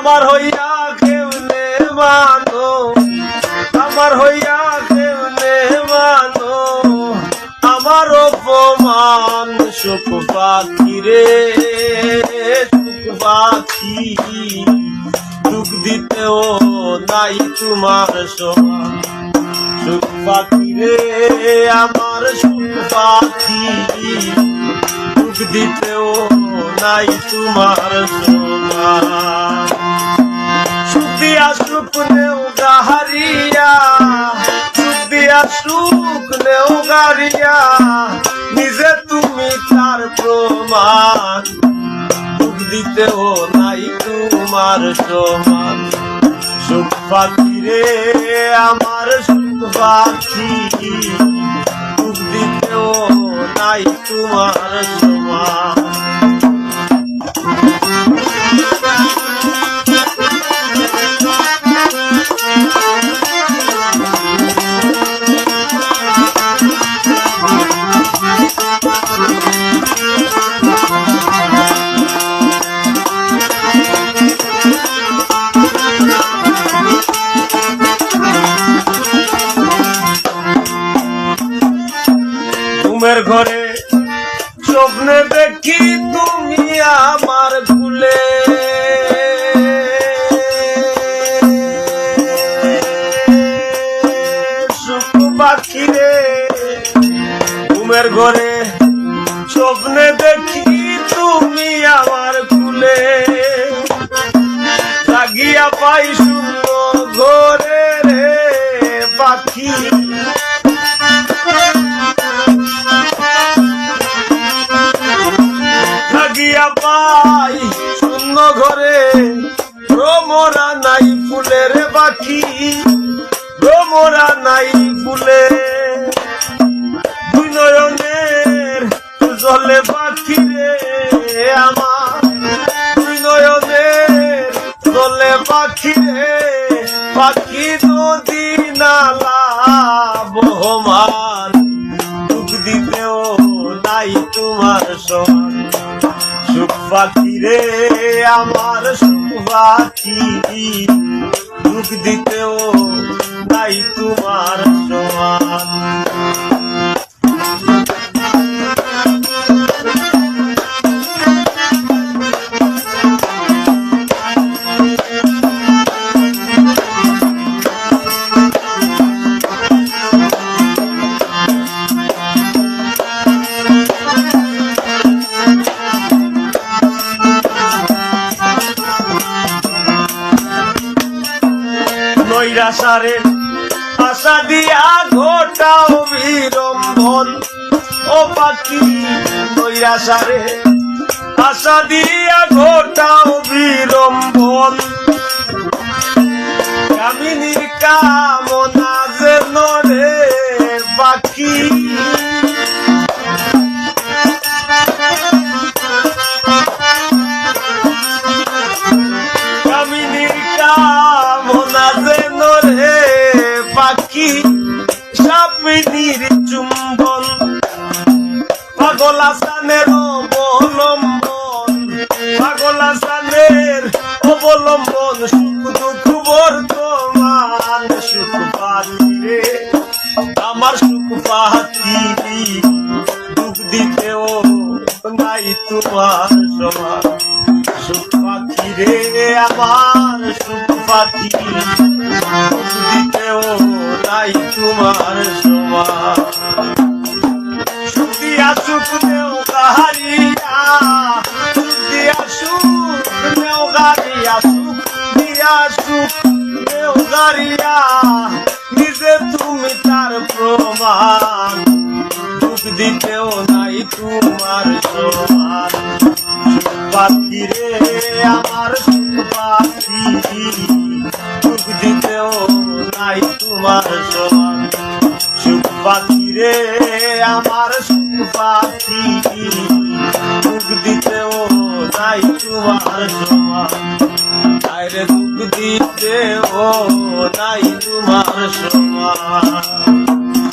আমার হইয়া কেমনে মানো আমার হইয়া কেমনে মানো আমার অপমান সুখ পাখি রে, সুখ পাখি। দুঃখ দিতেও নাই তোমার সমান। সুখ পাখি রে, আমার সুখ পাখি। দুঃখ দিতেও নাই তোমার সমান। সুদিয়া সুখ নেও গাহারিয়া। সুখ নেও গারিয়া নিজে তুমি তার প্রমাণ। দিতেও নাই তোমার সমান। সুখ পাখি রে, আমার সুখ পাখি। দিতেও নাই তোমার সমান। ঘুমের ঘরে। স্বপ্নে দেখি তুমি আমার ভুলে। পাখি ঘুমের ঘরে। স্বপ্নে দেখি তুমি আমার ভুলে। লাগিয়া পাই শূন্য ঘরে রে পাখি। ঘরে ভ্রমরা নাই ফুলের বাকি ভ্রমরা নাই ফুলে দুই নয়নের জলে পাখি রে আমার। নয়নের জলে পাখি রে পাখি নদী নালা বহমান। দুঃখ দিতেও নাই তোমার সমান। সুখ রে আমার সুখ পাখি দিতেও তাই তোমার নৈরাসারে আশা দিয়া ঘটাও বিড়ম্বন। ও পাখি নৈরাসারে আশা দিয়া ঘটাও বিড়ম্বন। কামিনীর কামনা যে নরে পাখি। সাপিনীর চুম্বন। পাগলা সানের অবলম্বন, পাগলা সানের অবলম্বন সুখ দুঃখ বর্তমান সুখ পাখিরে আমার সুখ পাখি দুঃখ দিতেও নাই তোমার সমান। সুখ পাখি রে, আমার সুখ পাখি দিতেও নাই তোমার সমান। সুখ দেও গাহারিয়া সুদিয়া সুখ দেও গারিয়া সুখ দিয়া সুখ দেও গারিয়া নিজে তুমি তার প্রমাণ, দুঃখ দিতেও নাই তোমার সমান। পাখি রে আমার সুখ পাখি দুঃখ দিতেও নাই তোমার সুখ পাখি রে আমার সুখ পাখি দুঃখ দিতেও নাই তোমার সমান। আরে দুঃখ দিতেও নাই তোমার সমান।